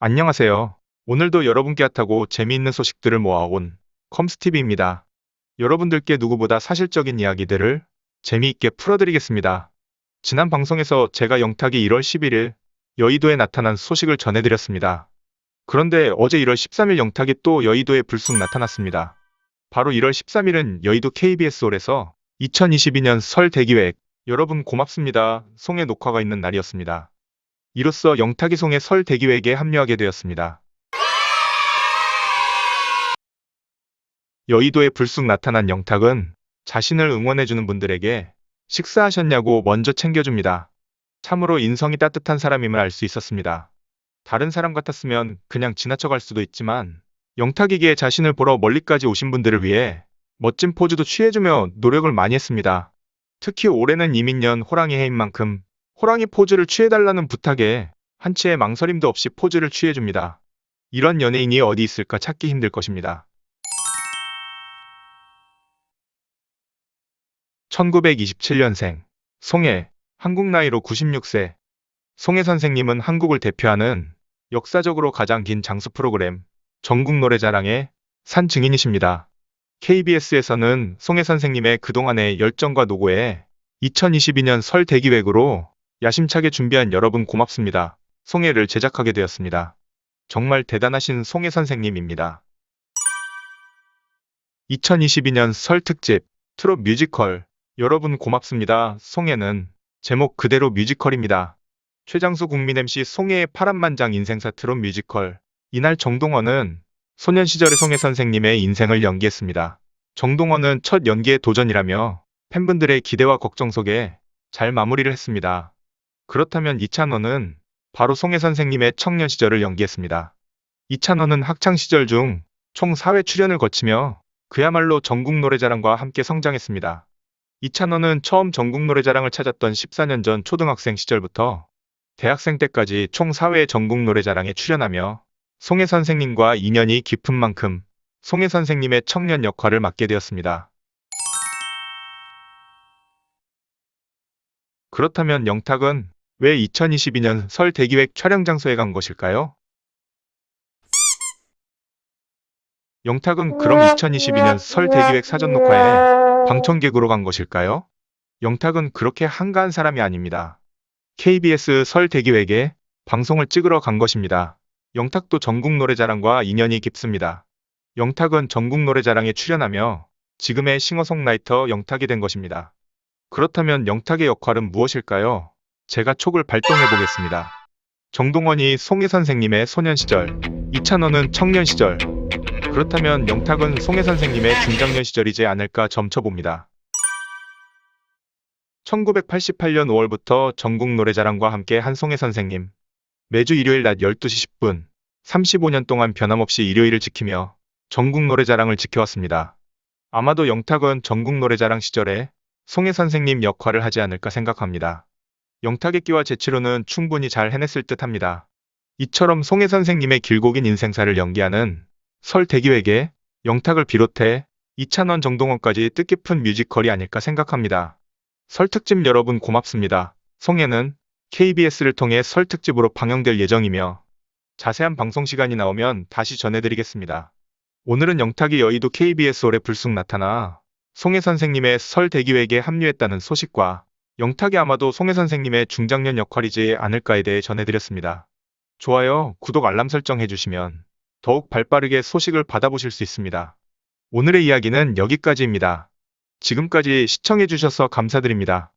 안녕하세요. 오늘도 여러분께 핫하고 재미있는 소식들을 모아온 컴스티비입니다. 여러분들께 누구보다 사실적인 이야기들을 재미있게 풀어드리겠습니다. 지난 방송에서 제가 영탁이 1월 11일 여의도에 나타난 소식을 전해드렸습니다. 그런데 어제 1월 13일 영탁이 또 여의도에 불쑥 나타났습니다. 바로 1월 13일은 여의도 KBS홀에서 2022년 설 대기획 여러분 고맙습니다. 송의 녹화가 있는 날이었습니다. 이로써 영탁이 송의 설 대기획에 합류하게 되었습니다. 여의도에 불쑥 나타난 영탁은 자신을 응원해주는 분들에게 식사하셨냐고 먼저 챙겨줍니다. 참으로 인성이 따뜻한 사람임을 알 수 있었습니다. 다른 사람 같았으면 그냥 지나쳐갈 수도 있지만 영탁이기에 자신을 보러 멀리까지 오신 분들을 위해 멋진 포즈도 취해주며 노력을 많이 했습니다. 특히 올해는 이민년 호랑이 해인 만큼 호랑이 포즈를 취해달라는 부탁에 한치의 망설임도 없이 포즈를 취해줍니다. 이런 연예인이 어디 있을까 찾기 힘들 것입니다. 1927년생 송혜, 한국 나이로 96세. 송혜 선생님은 한국을 대표하는 역사적으로 가장 긴 장수 프로그램 전국 노래자랑의 산 증인이십니다. KBS에서는 송혜 선생님의 그동안의 열정과 노고에 2022년 설 대기획으로 야심차게 준비한 여러분 고맙습니다. 송혜를 제작하게 되었습니다. 정말 대단하신 송혜 선생님입니다. 2022년 설 특집 트롯 뮤지컬 여러분 고맙습니다. 송혜는 제목 그대로 뮤지컬입니다. 최장수 국민 MC 송혜의 파란만장 인생사 트롯 뮤지컬 이날 정동원은 소년 시절의 송혜 선생님의 인생을 연기했습니다. 정동원은 첫 연기의 도전이라며 팬분들의 기대와 걱정 속에 잘 마무리를 했습니다. 그렇다면 이찬원은 바로 송혜 선생님의 청년 시절을 연기했습니다. 이찬원은 학창 시절 중 총 4회 출연을 거치며 그야말로 전국 노래자랑과 함께 성장했습니다. 이찬원은 처음 전국 노래자랑을 찾았던 14년 전 초등학생 시절부터 대학생 때까지 총 4회 전국 노래자랑에 출연하며 송혜 선생님과 인연이 깊은 만큼 송혜 선생님의 청년 역할을 맡게 되었습니다. 그렇다면 영탁은 왜 2022년 설 대기획 촬영 장소에 간 것일까요? 영탁은 그럼 2022년 설 대기획 사전 녹화에 방청객으로 간 것일까요? 영탁은 그렇게 한가한 사람이 아닙니다. KBS 설 대기획에 방송을 찍으러 간 것입니다. 영탁도 전국 노래자랑과 인연이 깊습니다. 영탁은 전국 노래자랑에 출연하며 지금의 싱어송라이터 영탁이 된 것입니다. 그렇다면 영탁의 역할은 무엇일까요? 제가 촉을 발동해 보겠습니다. 정동원이 송혜 선생님의 소년 시절, 이찬원은 청년 시절. 그렇다면 영탁은 송혜 선생님의 중장년 시절이지 않을까 점쳐봅니다. 1988년 5월부터 전국 노래자랑과 함께 한 송혜 선생님. 매주 일요일 낮 12시 10분, 35년 동안 변함없이 일요일을 지키며 전국 노래자랑을 지켜왔습니다. 아마도 영탁은 전국 노래자랑 시절에 송혜 선생님 역할을 하지 않을까 생각합니다. 영탁의 끼와 재치로는 충분히 잘 해냈을 듯 합니다. 이처럼 송혜 선생님의 길고 긴 인생사를 연기하는 설 대기획에 영탁을 비롯해 이찬원 정동원까지 뜻깊은 뮤지컬이 아닐까 생각합니다. 설 특집 여러분 고맙습니다. 송혜는 KBS를 통해 설 특집으로 방영될 예정이며 자세한 방송 시간이 나오면 다시 전해드리겠습니다. 오늘은 영탁이 여의도 KBS홀에 불쑥 나타나 송혜 선생님의 설 대기획에 합류했다는 소식과 영탁이 아마도 송혜 선생님의 중장년 역할이지 않을까에 대해 전해드렸습니다. 좋아요, 구독 알람 설정 해주시면 더욱 발빠르게 소식을 받아보실 수 있습니다. 오늘의 이야기는 여기까지입니다. 지금까지 시청해주셔서 감사드립니다.